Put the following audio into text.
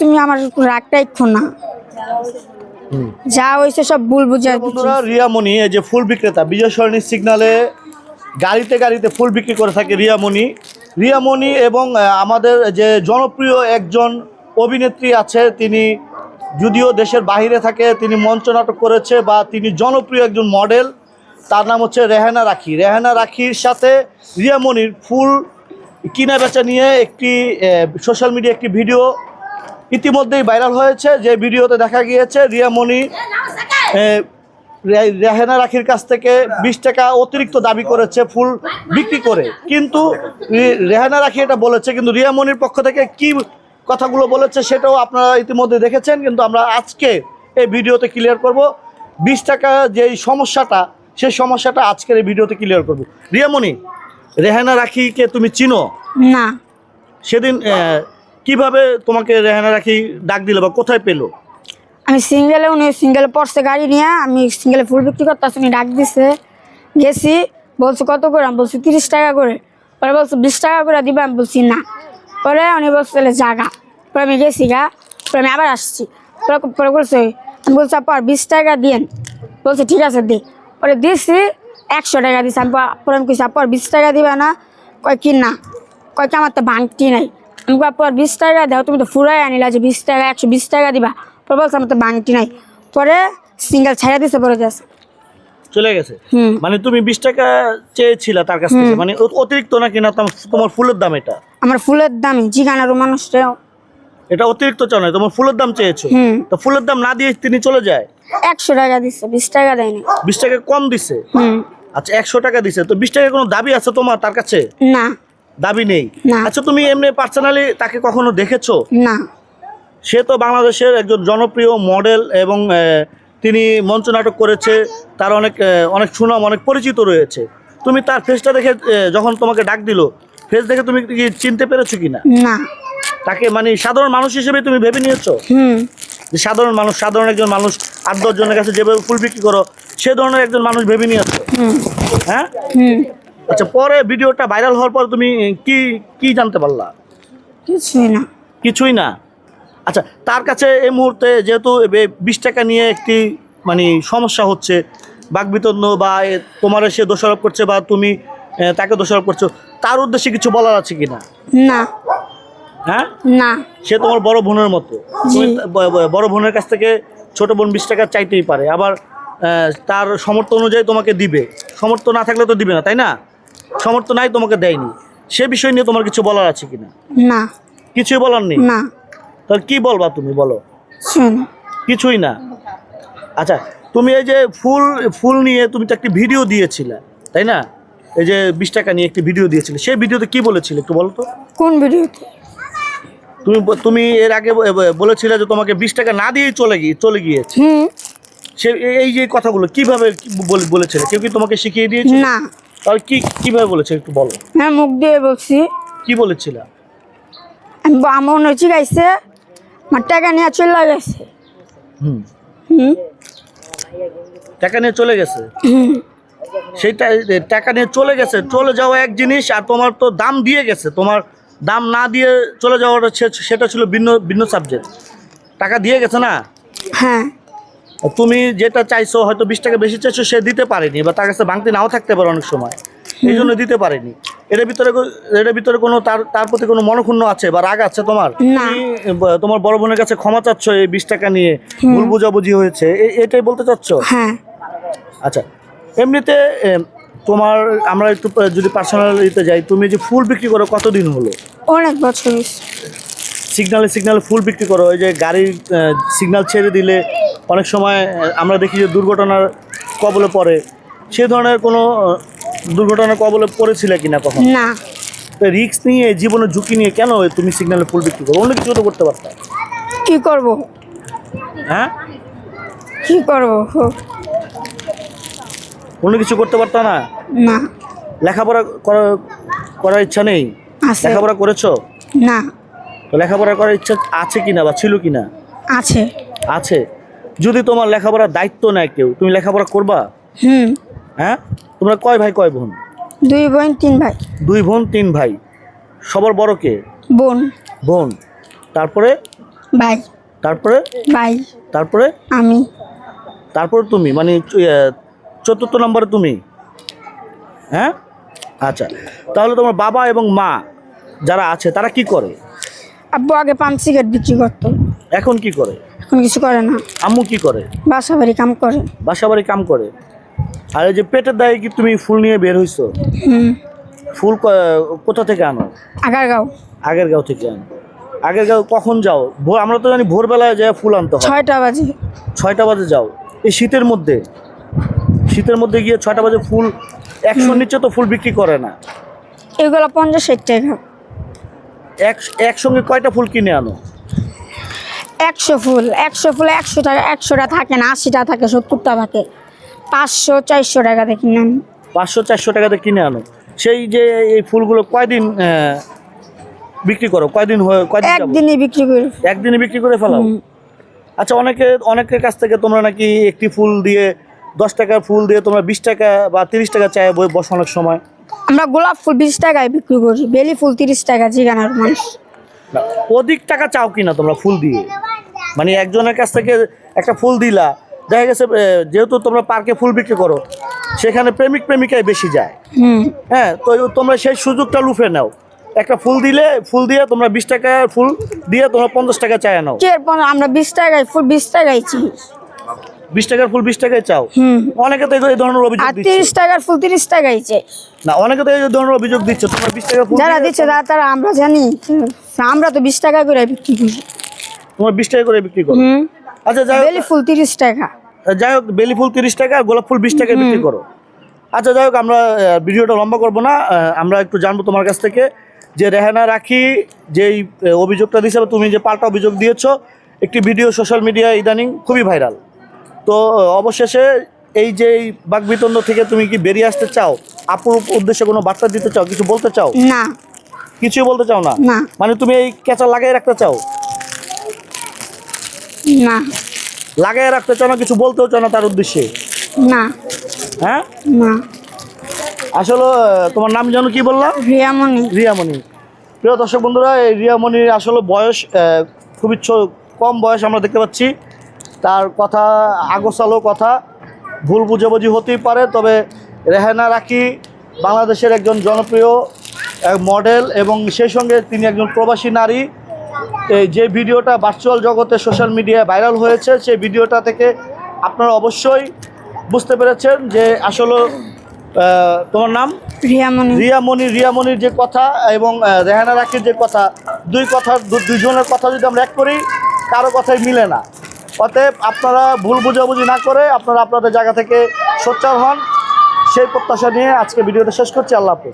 তুমি আমার রাগটা একটু না। যা হয়েছে সব ভুল বুঝা বন্ধুরা রিয়ামণি এই যে ফুল বিক্রেতা বিজয় সরণী সিগনালে গাড়িতে গাড়িতে ফুল বিক্রি করে থাকে রিয়ামণি। রিয়ামণি এবং আমাদের যে জনপ্রিয় একজন অভিনেত্রী আছে তিনি যদিও দেশের বাইরে থাকে তিনি মঞ্চ নাটক করেছে বা তিনি জনপ্রিয় একজন মডেল তার নাম হচ্ছে রেহানা রাখি। রেহানা রাখির সাথে রিয়ামণির ফুল কিনা বেচা নিয়ে একটি সোশ্যাল মিডিয়া একটি ভিডিও ইতিমধ্যেই ভাইরাল হয়েছে যে ভিডিওতে দেখা গিয়েছে রিয়ামণি রেহানা রাখির কাছ থেকে বিশ টাকা অতিরিক্ত দাবি করেছে ফুল বিক্রি করে। কিন্তু রেহানা রাখি এটা বলেছে কিন্তু রিয়ামণির পক্ষ থেকে কি কথাগুলো বলেছে সেটাও আপনারা ইতিমধ্যে দেখেছেন কিন্তু আমরা আজকে এই ভিডিওতে ক্লিয়ার করব। বিশ টাকা যেই সমস্যাটা সেই সমস্যাটা আজকের এই ভিডিওতে ক্লিয়ার করব। রিয়ামণি রেহানা রাখিকে তুমি চিনো? না। সেদিন কীভাবে তোমাকে রেহানা রাখি ডাক দিল বা কোথায় পেল? আমি সিঙ্গেলে, উনি সিঙ্গেলে পড়ছে গাড়ি নিয়ে, আমি সিঙ্গেলে ফুল বিক্রি করতে উনি ডাক দিছে। গেছি, বলছে, কত করে? আমি বলছি, তিরিশ টাকা করে। পরে বলছে, বিশ টাকা করে দিবে? আমি বলছি, না। পরে উনি বলছে জাগা পরে আমি গেছি গা, পরে আমি আবার আসছি। পরে পরে বলছে, আমি বলছি, আপা, বিশ টাকা দিয়েন। বলছে, ঠিক আছে, দে। পরে দিছি, একশো টাকা দিছি। আমি পরে আমি কইছি, আপা, বিশ টাকা দিবে না? কয়, কি না? কয়, কি আমার তো ভাঙতি নাই। পর বিশ টাকা দাও তুমি তো ফুরাই আনিলা যে বিশ টাকা একশো বিশ টাকা দিবা। পরে বলছে আমার তো ভাঙতি নাই। পরে সিঙ্গেল ছাড়া দিছে পরে গেছে চলে গেছে? মানে তুমি বিশ টাকা চেয়েছিলা তার কাছ থেকে মানে অতিরিক্ত নাকি না তোমার- ফুলের দাম এটা? আমার ফুলের দামি জিগানারও মানুষটা এটা অতিরিক্ত চাও না তোমার ফুলের দাম চেয়েছো? তো ফুলের দাম না দিয়ে তিনি চলে যায়? একশো টাকা দিচ্ছে বিশ টাকা দেয়নি। বিশ টাকা কম দিছে? আচ্ছা একশো টাকা দিছে তো বিশ টাকা কোনো দাবি আছে তোমার তার কাছে? না। দাবি নেই। আচ্ছা তুমি এমনি পার্সোনালি তাকে কখনো দেখেছ? না। সে তো বাংলাদেশের একজন জনপ্রিয় মডেল এবং তিনি মঞ্চ নাটক করেছে তার অনেক অনেক সুনাম অনেক পরিচিত রয়েছে। তুমি তার ফেসটা দেখে যখন তোমাকে ডাক দিল ফেস দেখে তুমি কি চিনতে পেরেছ কি না। তাকে মানে সাধারণ মানুষ হিসেবে তুমি ভেবে নিয়েছো? হুম। যে সাধারণ মানুষ সাধারণ একজন মানুষ আট দশ জনের কাছে যেভাবে ফুল বিক্রি করো সে ধরনের একজন মানুষ ভেবে নিয়েছো? হ্যাঁ? হুম। আচ্ছা পরে ভিডিওটা ভাইরাল হওয়ার পর তুমি কি কি জানতে পারলা? কিছুই না। কিছুই না? আচ্ছা তার কাছে এই মুহূর্তে যেহেতু বিশ টাকা নিয়ে একটি মানে সমস্যা হচ্ছে বাকবিতন্ড বা তোমার সে দোষারোপ করছে বা তুমি তাকে দোষারোপ করছ তার উদ্দেশ্যে কিছু বলার আছে কিনা? না। হ্যাঁ? না। সে তোমার বড় বোনের মতো। বড় বোনের কাছ থেকে ছোট বোন বিশ টাকা চাইতেই পারে। আবার তার সমর্থ অনুযায়ী তোমাকে দিবে। সমর্থ না থাকলে তো দিবে না তাই না? সমর্থ নাই তোমাকে দেয়নি। সে বিষয় নিয়ে তোমার কিছু বলার আছে কিনা? না। কিছুই বলার নেই? না। তাহলে কি বলবা তুমি বলো? কিছুই না। আচ্ছা তুমি এই যে ফুল ফুল নিয়ে তুমি তো একটি ভিডিও দিয়েছিলে তাই না? এই যে বিশ টাকা নিয়ে একটি ভিডিও দিয়েছিলে সেই ভিডিওতে কি বলেছিলে একটু বলো তো? কোন ভিডিওতে? তুমি তুমি এর আগে বলেছিলে যে তোমাকে বিশ টাকা না দিয়েই চলে গিয়ে চলে গিয়েছে। সে এই যে কথাগুলো কীভাবে বলেছিলে? কেউ কি তোমাকে শিখিয়ে দিয়েছে? না। তাহলে কি কীভাবে বলেছে একটু বলো? হ্যাঁ মুখ দিয়ে বলছি। কি বলেছিল? আমি আমার নচি গাইছে আমার টাকা নিয়ে চলে গেছে। হুম। হুম। টাকা নিয়ে চলে গেছে? সেইটা টাকা নিয়ে চলে গেছে চলে যাওয়া এক জিনিস আর তোমার তো দাম দিয়ে গেছে। তোমার দাম না দিয়ে চলে যাওয়াটা সেটা ছিল ভিন্ন ভিন্ন সাবজেক্ট টাকা দিয়ে গেছে না? হ্যাঁ। তুমি যেটা চাইছো হয়তো বিশ টাকা বেশি চাইছো সে দিতে পারেনি বা তার কাছে ভাঙতে নাও থাকতে পারে অনেক সময়। এই জন্য দিতে পারেনি। এটার ভিতরে এটার ভিতরে কোনো তার তার প্রতি কোনো মনক্ষুণ্ণ আছে বা রাগ আছে তোমার? তুমি তোমার বড় বোনের কাছে ক্ষমা চাচ্ছ এই বিশ টাকা নিয়ে। ভুল বুঝাবুঝি হয়েছে। এটাই বলতে চাচ্ছ? হ্যাঁ। আচ্ছা এমনিতে তোমার আমরা একটু যদি যদি পার্সোনালিতে যাই তুমি যে ফুল বিক্রি করো কতদিন হলো? অনেক বছর সিগনালে সিগনালে ফুল বিক্রি করো ওই যে গাড়ির সিগন্যাল ছেড়ে দিলে অনেক সময় আমরা দেখি যে দুর্ঘটনার কবলে পড়ে। সে ধরনের কোনো দুর্ঘটনার কবলে পড়েছিলে কিনা কখন? না। তো রিস্ক নিয়ে জীবনের ঝুঁকি নিয়ে কেন তুমি সিগনালে ফুল বিক্রি করো অন্য কিছু তো করতে পারতা। কি করব? হ্যাঁ? কি করব? অন্য কিছু করতে পারতা না? না। লেখাপড়া করার করার ইচ্ছা নেই? আছে। লেখাপড়া করেছ? না। তো লেখাপড়া করার ইচ্ছা আছে কিনা বা ছিল কিনা? আছে। আছে। যদি তোমার লেখাপড়ার দায়িত্ব নেয় কেউ তুমি লেখাপড়া করবা? হুম। হ্যাঁ? তোমরা কয় ভাই কয় বোন? দুই বোন তিন ভাই। দুই বোন তিন ভাই। সবার বড় কে? বোন। বোন। তারপরে? ভাই। তারপরে? ভাই। তারপরে? আমি। তারপরে তুমি মানে চতুর্থ নম্বরে তুমি? হ্যাঁ? আচ্ছা। তাহলে তোমার বাবা এবং মা যারা আছে তারা কি করে? আব্বু আগে পান সিগারেট বিক্রি করতো। এখন কি করে? এখন কিছু করে না। আম্মু কি করে? বাসা বাড়ি কাম করে। বাসা বাড়ি কাম করে? আর এই যে পেটের দায়ে কি তুমি ফুল নিয়ে বের হইছো? হুম। ফুল ক- কোথা থেকে আনো? আগারগাঁও। আগের গাঁও থেকে আনো। আগের গাঁও কখন যাও? ভোর আমরা তো জানি ভোরবেলায় যায় ফুল আনতে হয়। ছয়টা বাজে। ছয়টা বাজে যাও। এই শীতের মধ্যে। শীতের মধ্যে গিয়ে ছয়টা বাজে ফুল একশোর নিচে তো ফুল বিক্রি করে না। এগুলো পঞ্চাশ ষাট টাকা। এক একসঙ্গে কয়টা ফুল কিনে আনো? একশো ফুল একশো ফুল একশো টাকা একশোটা থাকে না আশিটা থাকে সত্তরটা থাকে। পাঁচশো চারশো টাকা কিনে আনো। পাঁচশো চারশো টাকাতে কিনে আনো। সেই যে এই ফুলগুলো কয়দিন বিক্রি করো? কয়দিন হয়ে কয়দিন? একদিনই বিক্রি করি একদিনে বিক্রি করে ফেলাও? আচ্ছা অনেকে অনেকের কাছ থেকে তোমরা নাকি একটি ফুল দিয়ে দশ টাকার ফুল দিয়ে তোমরা বিশ টাকা বা তিরিশ টাকা চায় বই বসো অনেক সময়? আমরা গোলাপ ফুল বিশ টাকায় বিক্রি করি বেলি ফুল তিরিশ টাকা জিগানার মানুষ। না, অধিক টাকা চাও কিনা তোমরা ফুল দিয়ে? মানে একজনের কাছ থেকে একটা ফুল দিলা দেখা গেছে যেহেতু তোমরা পার্কে ফুল বিক্রি করো সেখানে প্রেমিক প্রেমিকায় বেশি যায়। হ্যাঁ তো তোমরা সেই সুযোগটা লুফে নাও। একটা ফুল দিলে ফুল দিয়ে তোমরা বিশ টাকা ফুল দিয়ে তোমরা পঞ্চাশ টাকা চায় নাও। আমরা বিশ টাকায় ফুল বিশ টাকায় চিনি বিশ টাকার ফুল বিশ টাকায় চাও? হুম। অনেকে তো এই- ধরনের অভিযোগ দিচ্ছে। তিরিশ টাকার ফুল তিরিশ টাকায় চাই। না অনেকে তো এই ধরনের অভিযোগ দিচ্ছে। তোমরা বিশ টাকা ফুল যারা দিচ্ছে তারা তারা আমরা জানি। আমরা তো বিশ টাকা করে বিক্রি করি। তোমরা বিশ টাকা করে বিক্রি করো। আচ্ছা যাই বেলি ফুল তিরিশ টাকা। যাই হোক বেলি ফুল তিরিশ টাকা আর গোলাপ ফুল বিশ টাকায় বিক্রি করো। আচ্ছা যাই হোক আমরা ভিডিওটা লম্বা করব না। আমরা একটু জানব তোমার কাছ থেকে যে রেহানা রাখি যেই অভিযোগটা দিয়েছে তুমি যে পাল্টা অভিযোগ দিয়েছ একটি ভিডিও সোশ্যাল মিডিয়ায় ইদানিং খুবই ভাইরাল। তো অবশেষে এই যে এই বাকবিতন্ড থেকে তুমি কি বেরিয়ে আসতে চাও? আপুর উদ্দেশ্যে কোনো বার্তা দিতে চাও? কিছু বলতে চাও? না। কিছু বলতে চাও না? না। মানে তুমি এই কেঁচা লাগাই রাখতে চাও? না। লাগাই রাখতে চাও না কিছু বলতেও চাও না তার উদ্দেশ্যে? না। হ্যাঁ? না। আসলে তোমার নাম যেন কি বললাম? রিয়ামণি। রিয়ামণি। প্রিয় দর্শক বন্ধুরা এই রিয়ামণির আসলে বয়স খুবই কম বয়স আমরা দেখতে পাচ্ছি। তার কথা আগোছালো কথা ভুল বুঝাবুঝি হতেই পারে তবে রেহানা রাখি বাংলাদেশের একজন জনপ্রিয় এক মডেল এবং সেই সঙ্গে তিনি একজন প্রবাসী নারী। এই যে ভিডিওটা ভার্চুয়াল জগতে সোশ্যাল মিডিয়ায় ভাইরাল হয়েছে সেই ভিডিওটা থেকে আপনারা অবশ্যই বুঝতে পেরেছেন যে আসলে তোমার নাম? রিয়ামণি। রিয়ামণি রিয়ামণির যে কথা এবং রেহানা রাখির যে কথা দুই কথা দু- দুইজনের কথা যদি আমরা এক করি কারও কথাই মিলে না। অতএব আপনারা ভুল বুঝাবুঝি না করে আপনারা আপনাদের জায়গা থেকে সোচ্চার হন। সেই প্রত্যাশা নিয়ে আজকে ভিডিওটা শেষ করছি। আল্লাহ হাফেজ।